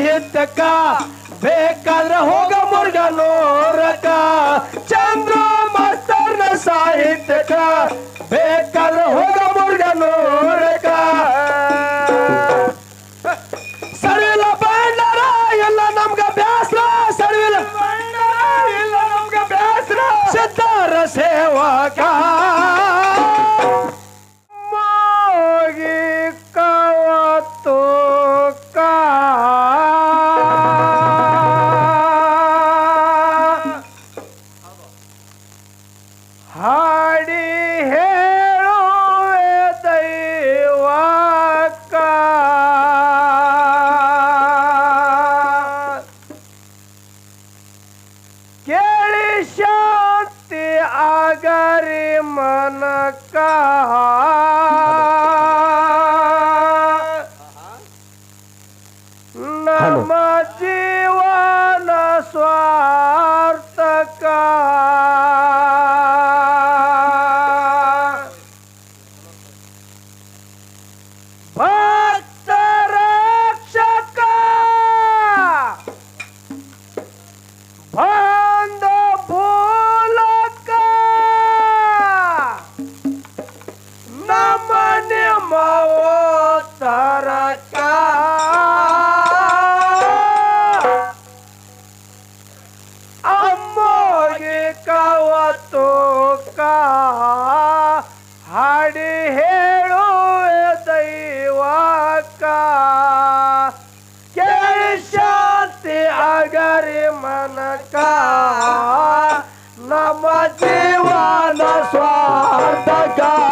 ಸಾಹಿತ್ಯಕ ಬೇಕಾದ್ರೆ ಹೋಗ ಮುರುಗನೂರಕ ಚಂದ್ರ ಮಾಸ್ತರ್ನ ಸಾಹಿತ್ಯಕ. ಬೇಕಾದ್ರೆ ಹೋಗ ಮುರುಗನೂರಕ ಸರಿಲ್ಲ ಬಂಡಾರ, ಎಲ್ಲ ನಮ್ಗ ಬ್ಯಾಸ್ರ. ಸರಿಲ್ಲ ಇಲ್ಲ ನಮ್ಗ ಬ್ಯಾಸ್ರ. ಸಿದ್ಧಾರ ಸೇವಕ. ತರಕ ಅಮ್ಮಗೆ ಕವತ್ತು ಹಾಡಿ ಹೇಳುವೆ ದೈವಕ ಕೇಳಿ ಶಾಂತಿ ಆಗರಿ ಮನಕ ನಮ್ಮ ಜೀವನ ಸ್ವಾರ್ಥಕ ಭಕ್ತರಕ್ಷಕ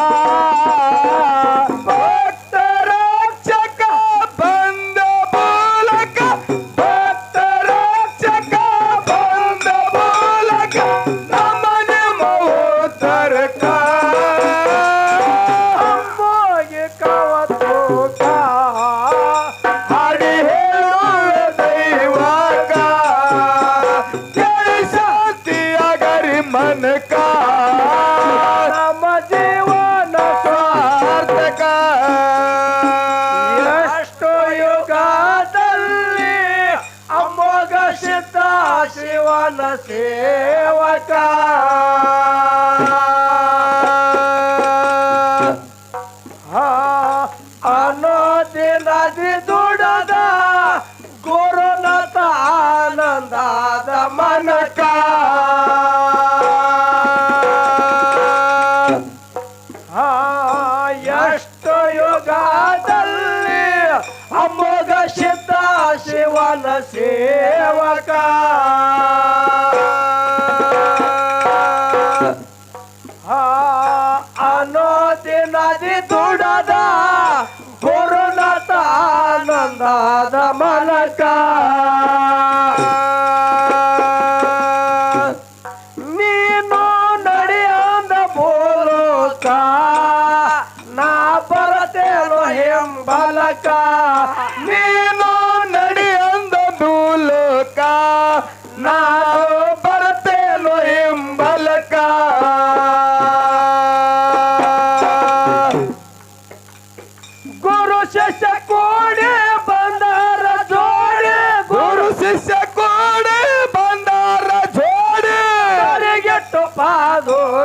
ಶಿವನ ಸೇವಕ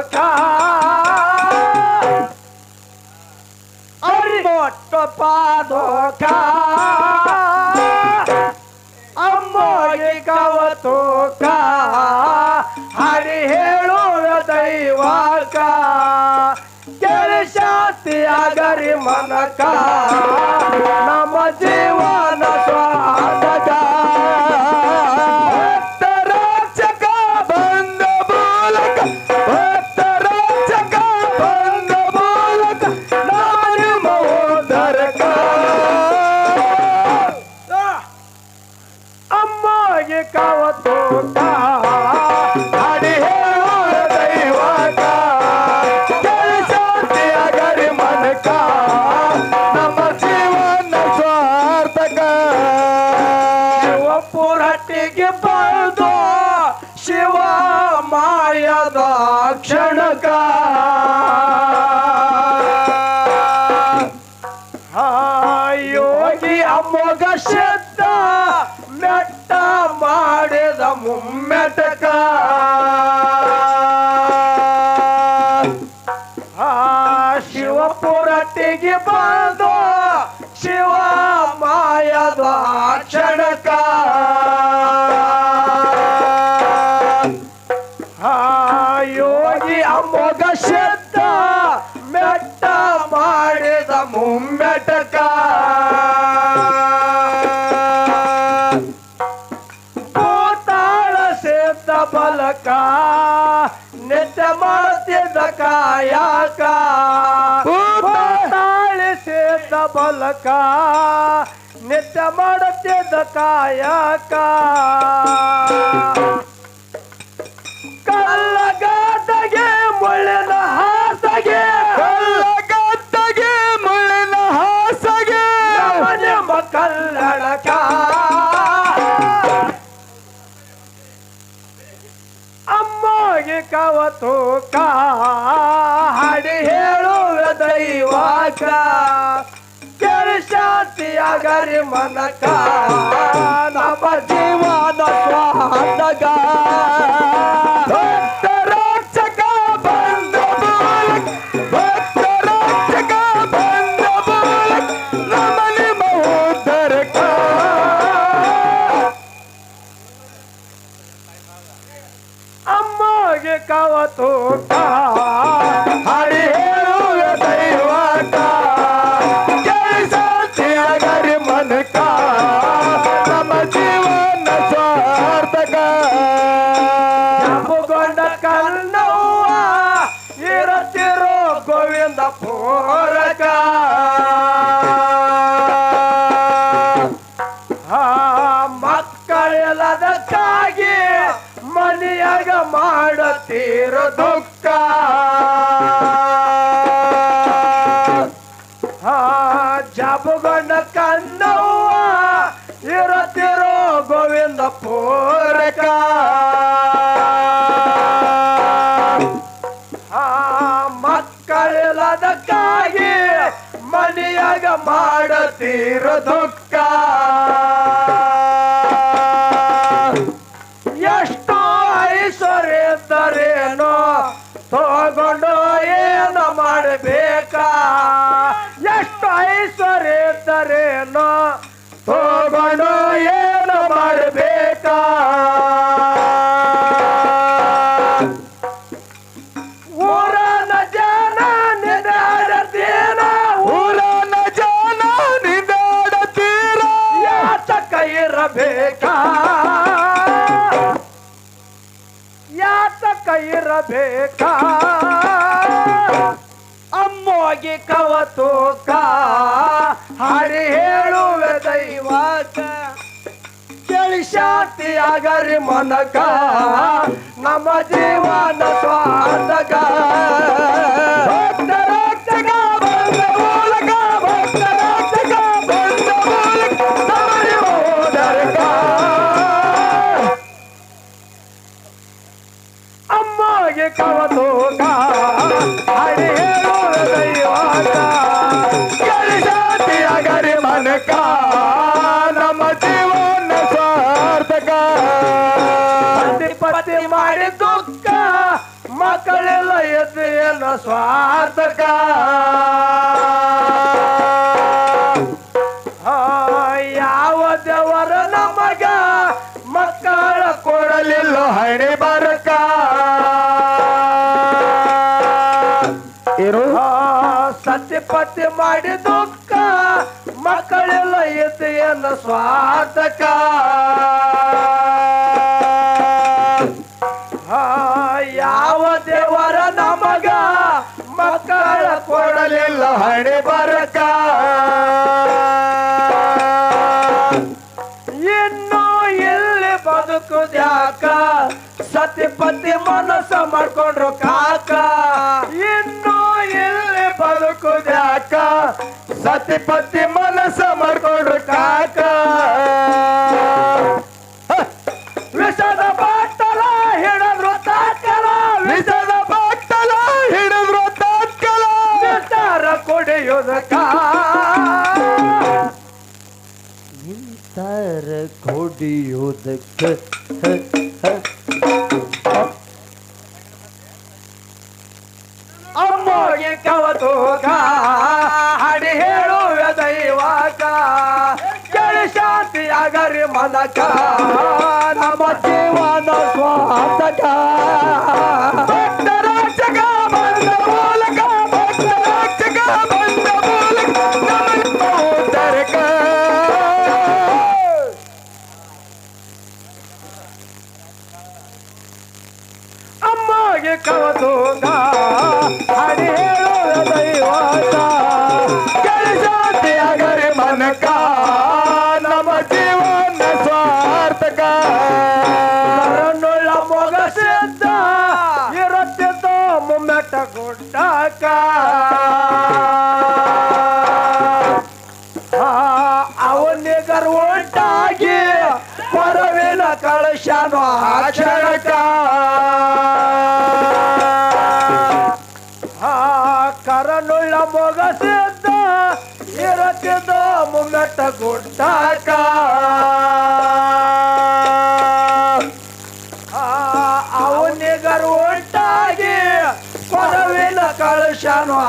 ಪಾದೋಕ ಅಮ್ಮೊಟ್ಟು ಪಾದೋಕ ಅಮ್ಮಗೆ ಕವತೋಕ ಹರಿ ಹೇಳುವ ದೈವಕ ಕೆರೆ ಶಾಂತಿ ಆಗರಿ ಮನಕ ನಮ್ಮ ಜೀವನ ಸ್ವಾಗತ ಯೋಗಿ ಅಮೋಘ ಶಬ್ದ ಮೆಟ್ಟ ಮಾಡಿದ ಮುಮ್ಮೆಟಕ ಭೂತಾಳ ಸಿದ್ಧ ಬಲಕ ನಿತ್ಯ ಮಾಡ್ತಿದ್ದ ಕಾಯಕ ಭೂತಾಳ ಸಿದ್ಧ ಬಲಕ ನಿತ್ಯ ಮಾಡುತ್ತಿದ್ದ ಕಾಯಕ ಅಮ್ಮಗೆ ಕವತೂಕ ಹಾಡಿ ಹೇಳುವ ದೈವಾಕ ಶಾಂತಿಯಾಗರಿ ಮನಕ ನಮ್ಮ ಜೀವನ ಸ್ವಾದಗ ಭಕ್ತರಾಕ್ಷಕ ಕವತೂಕ ಹಾಡಿ ಇರಬೇಕಾ ಅಮ್ಮೋಗಿ ಕವತೂಕ ಹರಿ ಹೇಳುವೆ ದೈವಕ ಶಾಂತಿ ಆಗರಿ ಮನಕ ನಮ್ಮ ಜೀವನ ಸ್ವಾರ್ಥಕ. ಯಾವ ದೇವರ ನಮಗ ಮಕ್ಕಳ ಕೊಡಲಿಲ್ಲ ಹಣೆ ಬರಕ? ಇರು. ಸತ್ಯ ಸತಿಪತಿ ಮಾಡಿ ದುಃಖ ಮಕ್ಕಳೆಲ್ಲ ಎದೆಯನ್ನು ಸ್ವಾತಕ ಸ್ವಾರ್ಥಕ? ಹಣೆ ಬರಕ. ಇನ್ನು ಎಲ್ಲಿ ಬದುಕುದ್ಯಾಕ ಸತಿಪತಿ ಮನಸ್ಸ ಮಾಡ್ಕೊಂಡ್ರು ಕಾಕ. ಇನ್ನು ಎಲ್ಲಿ ಬದುಕುದ್ಯಾಕ ಸತಿಪತಿ ಮನಸ್ಸ ಮಾಡ್ಕೊಂಡ್ರು ಕಾಕ. ವಿಷದ ಕುಡಿಯುವುದಕ್ಕ ಬರ್ತಾರ ಕೊಡಿಯೋದಕ್ಕೆ. ಅಮ್ಮಗೆ ಕವತೋಗ ಹಡಿ ಹೇಳುವ ದೈವಕ. ಕೇಳಿ ಶಾಂತಿ ಆಗರಿ ಮನಕ. ನಮ್ಮ ಜೀವನ ಸ್ವಾತಕ. ಕಳಶನು ಆಚರಕ ಕರನುಳ್ಳ ಮೊಗಸಿದ್ದ ಇರುತ್ತಿದ್ದ ಮುಂಗಟ್ಟ ಗುಡ್ಡಕ ಅವನಿಗರು ಉಂಟಾಗಿ ಪರವಿನ ಕಳಶನು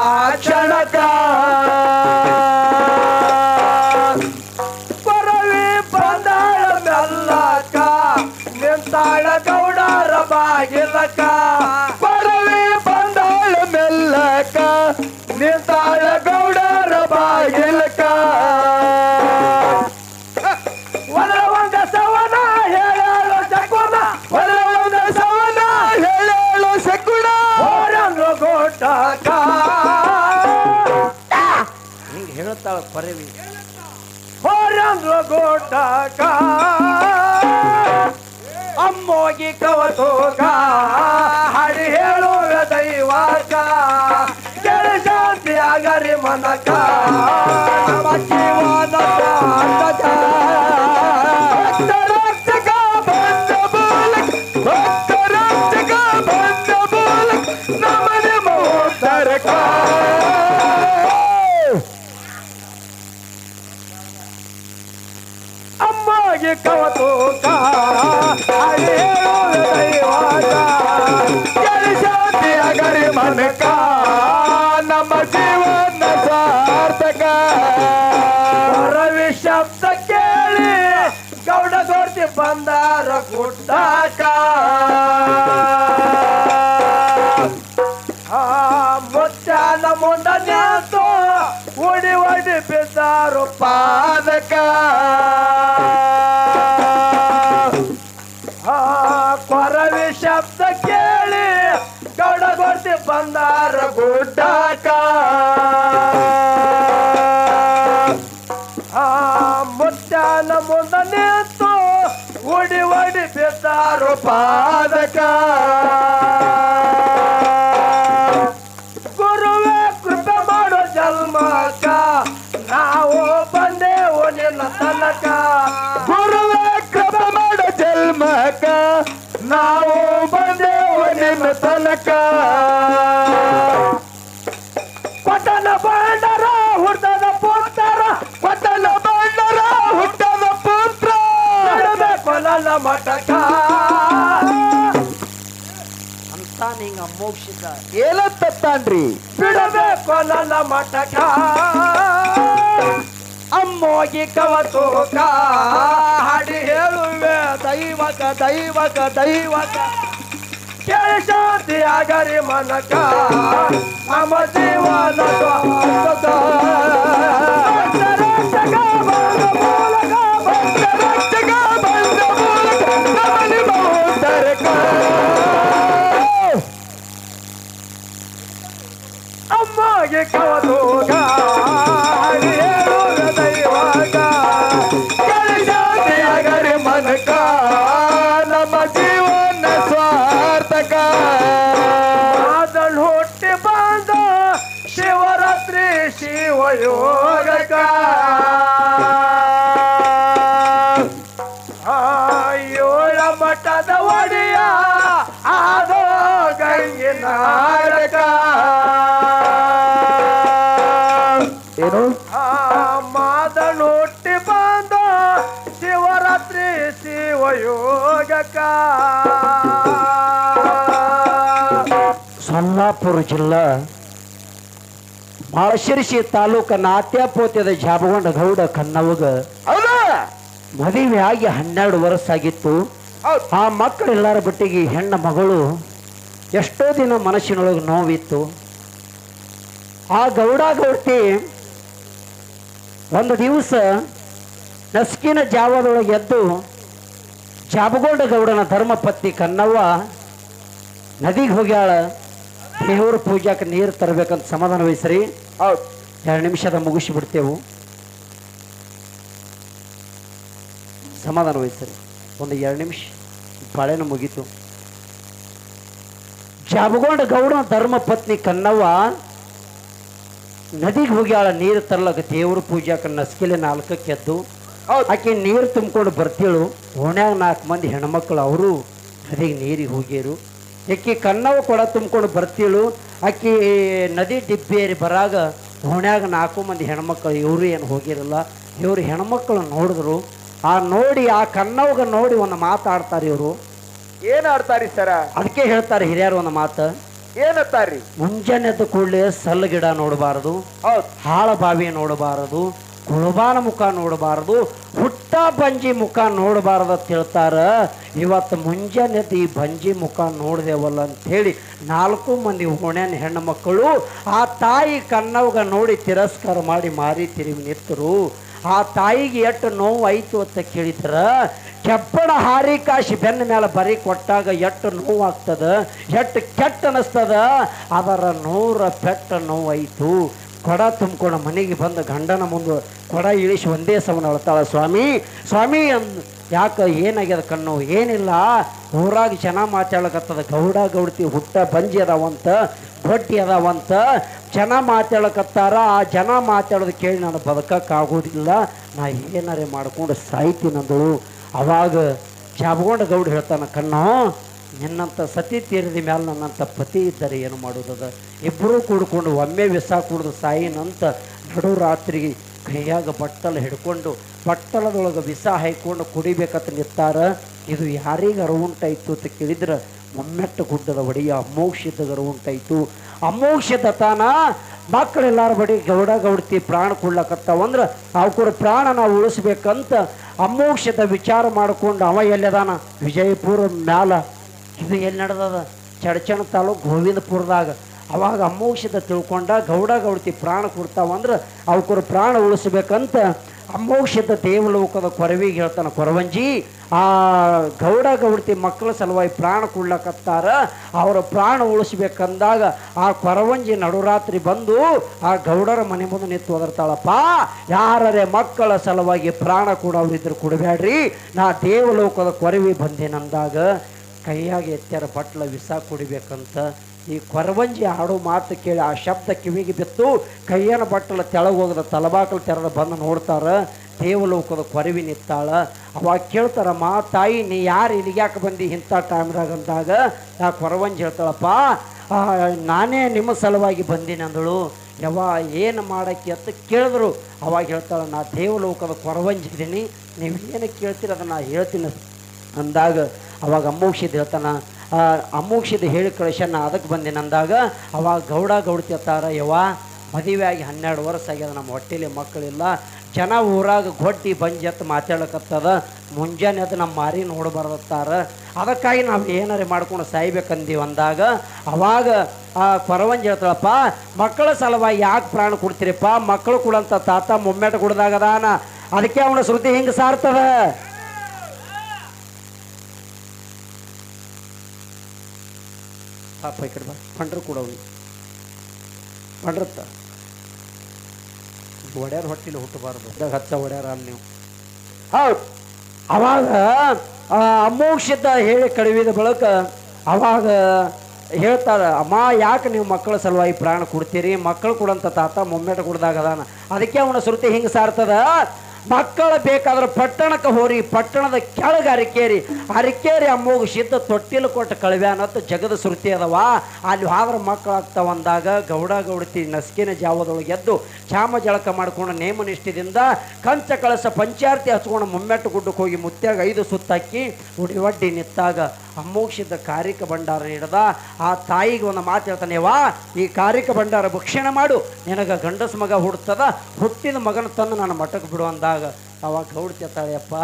ಗೋಟಕ ಅಮ್ಮೋಗಿ ಕವತೋಗ ಹರಿ ಹೇಳುವ ದೈವಕ ಕೆಳ ಶಾಂತಿ ಆಗರಿ ಮನಕ. ಶಬ್ದ ಕೇಳಿ ಗೌಡ ಗೊಡ್ತಿ ಬಂದಾರ ಗುಡ್ಡಾಕ. ಆ ಮುಟ್ಟಾನ ಮುಂದ ನಿಂತು ಉಡಿ ಒಡಿ ಬಿದ್ದಾರು ಪಾದಕ. ತನಕ. ಪಟನ ಬಂಡರ ಹುಟ್ಟದ ಪುತ್ರ. ಪಟನ ಬಂಡರ ಹುಟ್ಟದ ಪುತ್ರ. ಕೊಲಲ ಮಟಕ ಅಂತ ನಿಂಗ ಮೋಕ್ಷಿತ ಏನತ್ತತ್ತಾನ್ರಿ ಬಿಡದೆ ನನ್ನ ಮಟಕ ಅಮ್ಮೋಗಿ ಕವತೋಕ ಹಾಡಿ ಹೇಳುವೆ ದೈವಕ ದೈವಕ ದೈವಕ. ಕೇಳಿ ಶಾಂತಿ ಆಗರಿ ಮನಕ ನಮ್ಮ ಜೀವನ ಸ್ವಾರ್ಥಕ. ಭಕ್ತರಕ್ಷಕ ಬಂದ ಸೊಲ್ಲಾಪುರ ಜಿಲ್ಲಾ ಮಾಳಶಿರ್ಸಿ ತಾಲೂಕ ನಾತ್ಯಾಪೋತ್ಯದ ಜಾಬಗೊಂಡ ಗೌಡ ಕನ್ನವಗ ಮದುವೆ ಆಗಿ ಹನ್ನೆರಡು ವರ್ಷ ಆಗಿತ್ತು. ಆ ಮಕ್ಕಳೆಲ್ಲರ ಬಟ್ಟಿಗೆ ಹೆಣ್ಣ ಮಗಳು ಎಷ್ಟೋ ದಿನ ಮನಸ್ಸಿನೊಳಗೆ ನೋವಿತ್ತು. ಆ ಗೌಡ ಗೌಡ್ತಿ ಒಂದು ದಿವಸ ನಸ್ಕಿನ ಜಾವದೊಳಗೆ ಎದ್ದು ಜಾಬಗೊಂಡ ಗೌಡನ ಧರ್ಮಪತ್ನಿ ಕನ್ನವ್ವ ನದಿಗೆ ಹೋಗ್ಯಾಳ. ದೇವ್ರ ಪೂಜಾಕ್ಕೆ ನೀರು ತರಬೇಕಂತ ಸಮಾಧಾನ ವಹಿಸ್ರಿ. ಹೌದು. ಎರಡು ನಿಮಿಷದ ಮುಗಿಸಿ ಬಿಡ್ತೇವು ಸಮಾಧಾನ ವಹಿಸ್ರಿ. ಒಂದು ಎರಡು ನಿಮಿಷ. ಬಾಳೆನೂ ಮುಗೀತು. ಜಾಬಗೊಂಡ ಗೌಡ ಧರ್ಮ ಪತ್ನಿ ಕನ್ನವ್ವ ನದಿಗೆ ಹೋಗ್ಯಾಳ ನೀರು ತರಲಕ್ಕ ದೇವ್ರ ಪೂಜಾಕ ನಸ್ಕಿಲೆ ನಾಲ್ಕಕ್ಕೆ ಎದ್ದು ಆಕೆ ನೀರು ತುಂಬಿಕೊಂಡು ಬರ್ತೀಳು. ಓಣ್ಯಾಗ ನಾಲ್ಕು ಮಂದಿ ಹೆಣ್ಮಕ್ಳು ಅವರು ನದಿಗೆ ನೀರಿಗೆ ಹೋಗ್ಯಾರು. ಆಕಿ ಕಣ್ಣವ ಕೊಡ ತುಂಬಿಕೊಂಡು ಬರ್ತೀಳು. ಆಕಿ ನದಿ ಡಿಬ್ಬೇರಿ ಬರಾಗ ಓಣ್ಯಾಗ ನಾಲ್ಕು ಮಂದಿ ಹೆಣ್ಮಕ್ಳು ಇವರು ಏನು ಹೋಗಿರಲ್ಲ. ಇವರು ಹೆಣ್ಮಕ್ಳು ನೋಡಿದ್ರು. ಆ ನೋಡಿ ಆ ಕಣ್ಣವಾಗ ನೋಡಿ ಒಂದು ಮಾತಾಡ್ತಾರೆ ಇವರು. ಏನು ಆಡ್ತಾರಿ ಸರ? ಅದಕ್ಕೆ ಹೇಳ್ತಾರೆ ಹಿರಿಯರು ಒಂದು ಮಾತು. ಏನತ್ತಾರಿ ಮುಂಜಾನೆ ಎದ್ದ ಕೂಡಲೇ ಸಲ್ಲ ಗಿಡ ನೋಡಬಾರದು. ಹಾಳ ಬಾವಿ ನೋಡಬಾರದು. ಕುಳಬಾನ ಮುಖ ನೋಡಬಾರದು, ಹುಟ್ಟ ಬಂಜಿ ಮುಖ ನೋಡಬಾರದು ಅಂತ ಹೇಳ್ತಾರ. ಇವತ್ತು ಮುಂಜಾನೆ ಎದ್ದು ಈ ಬಂಜಿ ಮುಖ ನೋಡಿದೆವಲ್ಲ ಅಂತ ಹೇಳಿ ನಾಲ್ಕು ಮಂದಿ ಓಣ್ಯಾನ ಹೆಣ್ಣು ಮಕ್ಕಳು ಆ ತಾಯಿ ಕನ್ನವಗ ನೋಡಿ ತಿರಸ್ಕಾರ ಮಾಡಿ ಮಾರಿ ತಿರುಗಿ ನಿತ್ತರು ಆ ತಾಯಿಗೆ ಎಷ್ಟು ನೋವು ಆಯಿತು ಅಂತ ಕೇಳಿದ್ರ. ಕೆಬ್ಬಣ ಹಾರಿ ಕಾಶಿ ಬೆನ್ನ ಮೇಲೆ ಬರಿ ಕೊಟ್ಟಾಗ ಎಷ್ಟು ನೋವು ಎಷ್ಟು ಕೆಟ್ಟ ಅನಿಸ್ತದ. ಅದರ ನೂರ ಪೆಟ್ಟ ನೋವಾಯಿತು ಕೊಡ ತುಂಬಿಕೊಂಡು ಮನೆಗೆ ಬಂದು ಗಂಡನ ಮುಂದೆ ಕೊಡ ಇಳಿಸಿ ಒಂದೇ ಸಮನ ಅಳ್ತಾಳ ಸ್ವಾಮಿ ಸ್ವಾಮಿ ಅನ್ ಯಾಕೆ ಏನಾಗ್ಯದ ಕಣ್ಣು? ಏನಿಲ್ಲ. ಊರಾಗ ಜನ ಮಾತಾಡಕತ್ತದ ಗೌಡ ಗೌಡತಿ ಹುಟ್ಟ ಬಂಜಿ ಅದಾವಂತ ಬಡ್ಡಿ ಅದಾವಂತ. ಜನ ಮಾತಾಡಕತ್ತಾರ ಆ ಜನ ಮಾತಾಡೋದು ಕೇಳಿ ನಾನು ಬದುಕಕ್ಕಾಗೋದಿಲ್ಲ. ನಾ ಏನಾರೇ ಮಾಡ್ಕೊಂಡು ಸಾಯ್ತೀನಂದಳು. ಅವಾಗ ಜಾಬಗೊಂಡ ಗೌಡ ಹೇಳ್ತಾನೆ, ಕಣ್ಣು ನಿನ್ನಂಥ ಸತಿ ತೀರಿದ ಮೇಲೆ ನನ್ನಂಥ ಪತಿ ಇದ್ದರೆ ಏನು ಮಾಡೋದದ ಇಬ್ಬರೂ ಕೂಡ್ಕೊಂಡು ಒಮ್ಮೆ ವಿಸ ಕುಡಿದು ಸಾಯಿನಂತ ನಡು ರಾತ್ರಿ ಕೈಯಾಗ ಬಟ್ಟಲು ಹಿಡ್ಕೊಂಡು ಬಟ್ಟಲದೊಳಗೆ ವಿಸ ಹಾಯ್ಕೊಂಡು ಕುಡಿಬೇಕಂತ ನಿತ್ತಾರ ಇದು ಯಾರಿಗೆ ಅರವುಂಟಾಯಿತು ಅಂತ ಕೇಳಿದ್ರೆ ಮೊಮ್ಮೆಟ್ಟ ಗುಡ್ಡದ ಒಡೆಯ ಅಮೋಕ್ಷದ ಉಂಟಾಯಿತು ಅಮೋಕ್ಷದ ತಾನ ಮಕ್ಕಳೆಲ್ಲಾರ ಬಡಿ ಗೌಡ ಗೌಡತಿ ಪ್ರಾಣ ಕೊಡ್ಲಕ್ಕತ್ತವಂದ್ರೆ ಅವು ಕೂಡ ಪ್ರಾಣ ನಾವು ಉಳಿಸ್ಬೇಕಂತ ಅಮೋಕ್ಷದ ವಿಚಾರ ಮಾಡಿಕೊಂಡು ಅವ ಎಲ್ಲದಾನ? ವಿಜಯಪುರ ಮ್ಯಾಲ ಇದು ಎಲ್ಲಿ ನಡೆದದ? ಚಡಚಣ ತಾಲೂಕು ಗೋವಿಂದಪುರದಾಗ. ಅವಾಗ ಅಮೋಕ್ಷದ ತಿಳ್ಕೊಂಡ, ಗೌಡ ಗೌಡತಿ ಪ್ರಾಣ ಕೊಡ್ತಾವಂದ್ರೆ ಅವ್ರ ಪ್ರಾಣ ಉಳಿಸ್ಬೇಕಂತ ಅಮೋಕ್ಷದ ದೇವಲೋಕದ ಕೊರವಿಗೆ ಹೇಳ್ತಾನೆ, ಕೊರವಂಜಿ, ಆ ಗೌಡ ಗೌಡತಿ ಮಕ್ಕಳ ಸಲುವಾಗಿ ಪ್ರಾಣ ಕೊಡ್ಲಕತ್ತಾರ, ಅವರ ಪ್ರಾಣ ಉಳಿಸ್ಬೇಕಂದಾಗ ಆ ಕೊರವಂಜಿ ನಡುರಾತ್ರಿ ಬಂದು ಆ ಗೌಡರ ಮನೆ ಮುಂದೆ ನಿಂತು ಒದರ್ತಾಳಪ್ಪ, ಯಾರರೆ ಮಕ್ಕಳ ಸಲುವಾಗಿ ಪ್ರಾಣ ಕೊಡೋರಿದ್ರು ಕೊಡಬೇಡ್ರಿ ನಾ ದೇವಲೋಕದ ಕೊರವಿ ಬಂದೇನಂದಾಗ ಕೈಯಾಗ ಎತ್ತರ ಬಟ್ಲ ವಿಸ ಕುಡಿಬೇಕಂತ ಈ ಕೊರವಂಜಿ ಆಡೋ ಮಾತು ಕೇಳಿ ಆ ಶಬ್ದ ಕಿವಿಗೆ ಬಿತ್ತು. ಕೈಯನ ಬಟ್ಟಲ ತೆಳಗೋಗದ ತಲಬಾಕಲು ತೆರೆದ ಬಂದು ನೋಡ್ತಾರೆ. ದೇವಲೋಕದ ಕೊರವಿ ನಿತ್ತಾಳ ಅವಾಗ ಕೇಳ್ತಾರ, ಮಾ ತಾಯಿ, ನೀ ಯಾರು ಇಲ್ಲಿಗೆ ಯಾಕೆ ಬಂದಿ ಇಂಥ ಟೈಮ್ದಾಗ ಅಂದಾಗ, ಆ ಕೊರವಂಜಿ ಹೇಳ್ತಾಳಪ್ಪ ನಾನೇ ನಿಮ್ಮ ಸಲುವಾಗಿ ಬಂದೀನಿ ಅಂದಳು. ಯವ್ವ, ಏನು ಮಾಡೋಕ್ಕೆ? ಅಂತ ಕೇಳಿದ್ರು. ಅವಾಗ ಹೇಳ್ತಾಳೆ, ನಾ ದೇವಲೋಕದ ಕೊರವಂಜಿದ್ದೀನಿ ನೀವು ಏನು ಕೇಳ್ತೀರ ಅದನ್ನು ನಾ ಹೇಳ್ತೀನಿ. ಅಂದಾಗ ಅವಾಗ ಅಮ್ಮೋಕ್ಷಿದ್ ಹೇಳ್ತಾನೆ ಅಮ್ಮೋಕ್ಷಿದ್ ಹೇಳಿ ಕಳಿಸ್ಯಾನ ಅದಕ್ಕೆ ಬಂದೇನೆ ಅಂದಾಗ ಅವಾಗ ಗೌಡ ಗೌಡತಿ ಅತ್ತಾರ ಯವ್ವ ಮದುವೆ ಆಗಿ ಹನ್ನೆರಡು ವರ್ಷ ಆಗ್ಯದ, ನಮ್ಮ ಹೊಟ್ಟೆಲಿ ಮಕ್ಕಳಿಲ್ಲ. ಜನ ಊರಾಗ ಗೊಡ್ಡಿ ಬಂಜತ್ತು ಮಾತಾಡಕತ್ತದ ಮುಂಜಾನೆ ಅದು ನಮ್ಮ ಮಾರಿ ನೋಡಬಾರ್ದತ್ತಾರ. ಅದಕ್ಕಾಗಿ ನಾವು ಏನಾರೇ ಮಾಡ್ಕೊಂಡು ಸಾಯ್ಬೇಕಂದೀವಿ ಅಂದಾಗ, ಅವಾಗ, ಆ, ಕೊರವಂಜಿ ಹೇಳ್ತಾಳಪ್ಪ, ಮಕ್ಕಳ ಸಲುವಾಗಿ ಯಾಕೆ ಪ್ರಾಣ ಕೊಡ್ತೀರಿಪ್ಪ? ಮಕ್ಕಳು ಕೊಡಂತ ತಾತ ಮೊಮ್ಮೆಟ ಕುಡ್ದಾಗದಾನ. ಅದಕ್ಕೆ ಅವನ ಶ್ರುತಿ ಹಿಂಗೆ ಸಾರ್ತದ. ಪಾಪ ಈ ಕಡೆ ಬಾ ಪಂಡ್ರು ಕೊಡೋನು ಪಂಡ್ರತ್ತ? ಒಡ್ಯಾರ ಹೊಟ್ಟಿಲಿ ಹುಟ್ಟಬಾರದು. ಇದಾಗ ಹಚ್ಚ ಒಡ್ಯಾರ ಅಲ್ಲಿ ನೀವು. ಹೌದು. ಅವಾಗ ಆ ಅಮೋಕ್ಷದ ಹೇಳಿ ಕಡಿವಿದ ಬಳಕ ಅವಾಗ ಹೇಳ್ತಾರೆ ಅಮ್ಮ ಯಾಕೆ ನೀವು ಮಕ್ಕಳ ಸಲುವಾಗಿ ಪ್ರಾಣ ಕೊಡ್ತೀರಿ? ಮಕ್ಕಳು ಕೊಡಂತ ತಾತ ಮೊಮ್ಮೆಟ ಕುಡ್ದಾಗ ಅದಾನ. ಅದಕ್ಕೆ ಅವನ ಶ್ರುತಿ ಹಿಂಗೆ ಸಾರ್ತದ? ಮಕ್ಕಳು ಬೇಕಾದ್ರೆ ಪಟ್ಟಣಕ್ಕೆ ಹೋರಿ, ಪಟ್ಟಣದ ಕೆಳಗೆ ಅರಿಕೇರಿ. ಅರಿಕೇರಿ ಅಮ್ಮೋಗ ಸಿದ್ಧ ತೊಟ್ಟಿಲು ಕೊಟ್ಟು ಅನ್ನೋದು ಜಗದ ಶ್ರುತಿ ಅದವ. ಅಲ್ಲಿ ಆದ್ರೆ ಮಕ್ಕಳು ಅಂದಾಗ ಗೌಡ ಗೌಡತಿ ನಸ್ಕಿನ ಜಾವದೊಳಗೆ ಎದ್ದು ಚಾಮ ಜಳಕ ಮಾಡ್ಕೊಂಡು ನೇಮನಿಷ್ಠದಿಂದ ಕಂಚ ಕಳಸ ಪಂಚಾರ್ತಿ ಹಚ್ಕೊಂಡು ಮುಮ್ಮೆಟ್ಟು ಗುಡ್ಡಕ್ಕೆ ಹೋಗಿ ಮುತ್ಯಾಗ ಐದು ಸುತ್ತಾಕಿ ಉಡಿ ಒಡ್ಡಿ ನಿತ್ತಾಗ ಅಮೋಕ್ಷಿತ ಕಾರಿಕ ಭಂಡಾರ ನೀಡದ, ಆ ತಾಯಿಗೆ ಒಂದು ಮಾತು ಹೇಳ್ತಾನೆ ವಾ ಈ ಕಾರಿಕ ಭಂಡಾರ ಭಕ್ಷಣೆ ಮಾಡು. ನಿನಗ ಗಂಡಸ ಮಗ ಹುಡ್ತದ, ಹುಟ್ಟಿದ ಮಗನ ತಂದು ನಾನು ಮಠಕ್ಕೆ ಬಿಡು ಅಂದಾಗ. ಅವಾಗ ಗೌಡ್ತಿರ್ತಾಳೆಯಪ್ಪ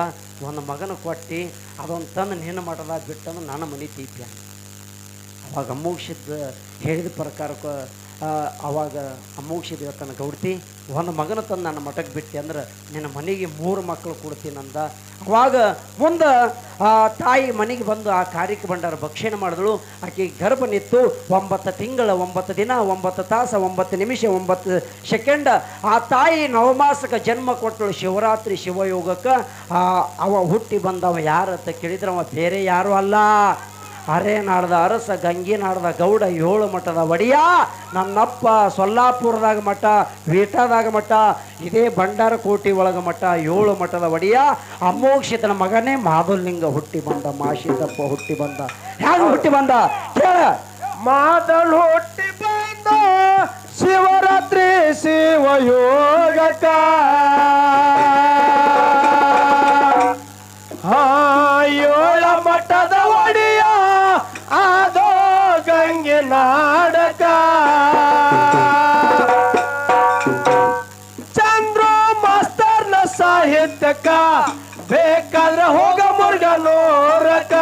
ಒಂದು ಮಗನ ಕೊಟ್ಟು, ಅದೊಂದು ತಂದು ನಿನ್ನ ಮಠದಾಗ ಬಿಟ್ಟನು ನನ್ನ ಮನೆ ತೀಪ್ಯ ಅವಾಗ ಅಮೋಕ್ಷದ ಹೇಳಿದ ಪ್ರಕಾರಕ್ಕೆ ಆ, ಅವಾಗ ದೇವತನ ಗೌಡ್ತಿ ಒಂದು ಮಗನ ತಂದು ನನ್ನ ಮಠಕ್ಕೆ ಬಿಟ್ಟೆ ಅಂದ್ರೆ ನಿನ್ನ ಮನೆಗೆ ಮೂರು ಮಕ್ಕಳು ಕೊಡ್ತೀನಂದ ಅವಾಗ ಮುಂದೆ ಆ ತಾಯಿ ಮನೆಗೆ ಬಂದು ಆ ಕಾರ್ಯಕ್ಕೆ ಭಂಡಾರ ಭಕ್ಷಣೆ ಮಾಡಿದಳು. ಆಕೆ ಗರ್ಭ ನಿತ್ತು ಒಂಬತ್ತು ತಿಂಗಳ ಒಂಬತ್ತು ದಿನ ಒಂಬತ್ತು ತಾಸು ಒಂಬತ್ತು ನಿಮಿಷ ಒಂಬತ್ತು ಸೆಕೆಂಡ್ ಆ ತಾಯಿ ನವಮಾಸಕ್ಕೆ ಜನ್ಮ ಕೊಟ್ಟಳು. ಶಿವರಾತ್ರಿ ಶಿವಯೋಗಕ್ಕೆ ಅವ ಹುಟ್ಟಿ ಬಂದವ ಯಾರು ಅಂತ ಕೇಳಿದ್ರೆ ಅವ ಬೇರೆ ಯಾರು ಅಲ್ಲ. ಅರೆ ನಾಡ್ದ ಅರಸ ಗಂಗಿ ನಾಡ್ದ ಗೌಡ, ಏಳು ಮಠದ ಒಡೆಯ, ನನ್ನಪ್ಪ ಸೊಲ್ಲಾಪುರದಾಗ ಮಠ, ವೀಟಾದಾಗ ಮಠ, ಇದೇ ಭಂಡಾರ ಕೋಟಿ ಒಳಗ ಮಠ, ಏಳು ಮಠದ ಒಡೆಯ ಅಮೋಕ್ಷಿತನ ಮಗನೇ ಮಾಧುಲಿಂಗ ಹುಟ್ಟಿ ಬಂದ ಮಾಶಿದಪ್ಪ ಹುಟ್ಟಿ ಬಂದ. ಹ್ಯಾಂಗ ಹುಟ್ಟಿ ಬಂದ? ಕೇಳ. ಮಾದಲ್ ಹುಟ್ಟಿ ಬಂದ, ಶಿವರಾತ್ರಿ ಶಿವಯೋಗಕ. ನಾಡಕ. ಚಂದ್ರ ಮಾಸ್ತರ್ನ ಸಾಹಿತ್ಯಕ, ಬೇಕಾದ್ರೆ ಹೋಗ ಮುರ್ಗ ನೋರಕ.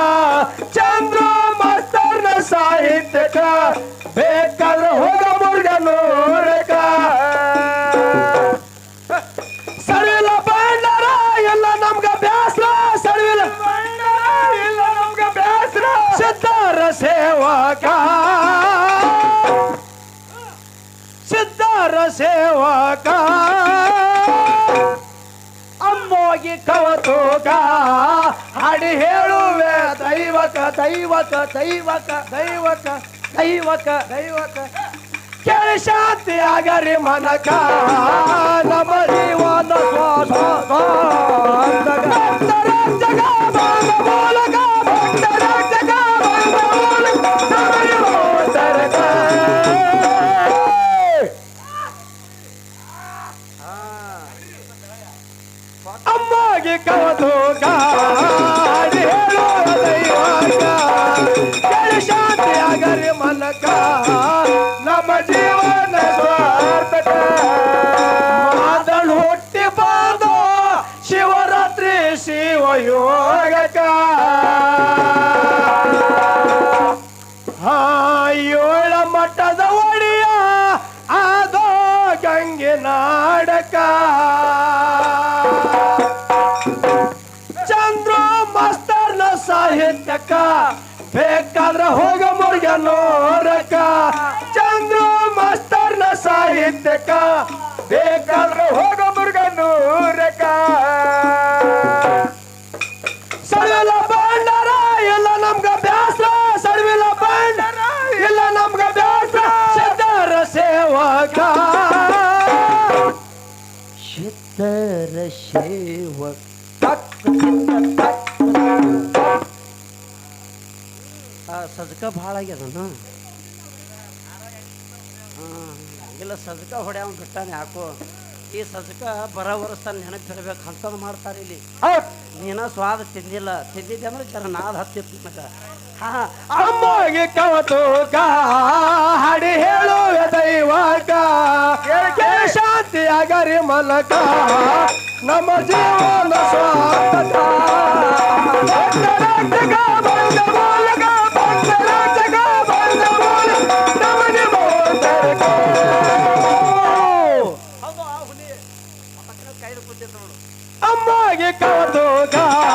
ಚಂದ್ರ ಮಾಸ್ತರ್ನ ಸಾಹಿತ್ಯಕ, ಬೇಕಾದ್ರೆ ಹೋಗ ಮುರ್ಗ ನೋರಕ. ಸರಿಲ್ಲ ಬಂಡಾರ ಎಲ್ಲ ನಮ್ಗ ಬ್ಯಾಸ್ರ ಸರಿಲ್ಲ ಬಂಡಾರ ಎಲ್ಲ ನಮ್ಗ ಬ್ಯಾಸ್ರ. ಸಿದ್ಧಾರ ಸೇವಕ. ಸೇವಕ. ಅಮ್ಮೋಗಿ ಕವತೋಗ. ಹಾಡಿ ಹೇಳುವೆ ದೈವಕ ದೈವಕ ದೈವಕ ದೈವಕ ದೈವಕ ದೈವಕ. ಕೇಳಿ ಶಾಂತಿ ಮನಕ. ನಮ್ಮ ಜೀವನ ಶ್ವಾಸ ಮಾಸ್ತರ್ನ ಸಾಹಿತ್ಯಕ ಬೇಕಾದ್ರ ಹೋಗ ಮುರ್ಗ ನೋರಕ ಚಂದ್ರ ಮಾಸ್ತರ್ನ ಸಾಹಿತ್ಯಕ ಬೇಕಾದ್ರ ಹೋಗ ಮುರ್ಗ ನೋರಕ ಸಡವಿಲ ಬಂಡಾರ, ಎಲ್ಲ ನಮ್ಗ ಬ್ಯಾಸ್ರ. ಸಡವಿಲ ಬಂಡಾರ, ಎಲ್ಲ ನಮ್ಗ ಬ್ಯಾಸ್ರ. ಸಿದ್ಧಾರ ಸೇವಕ. ಸಿದ್ಧರ ಸೇವ ಸಜ್ಕ ಭಾಳ ಆಗ್ಯದನು? ಹಾಂ ಇಲ್ಲ ಸಜ್ಕ ಹೊಡ್ಯಾವ ಬಿಟ್ಟಾನೆ ಯಾಕೋ? ಈ ಸಜ್ಕ ಬರ ವರ್ಷ ನೆನಪಿರ್ಬೇಕು ಅಂತ ಮಾಡ್ತಾರೆ ಇಲ್ಲಿ. ನೀನ ಸ್ವಾದ ತಿಂದಿಲ್ಲ. ತಿಂದಿದ್ದೆ ಅಂದ್ರೆ ಜರ ನಾದ ಹತ್ತಿತ್ತು ಹಾ ಅಮ್ಮಗೆ ಕವತು ಹಾಡಿ ಹೇಳುವ ದೈವಕ ಕೇಳಿ ಶಾಂತಿ ಆಗರಿ ಮಲಕ. ನಮ್ಮ ಜೀವನ ಸ್ವಾಗತ লাগে কাদো গা।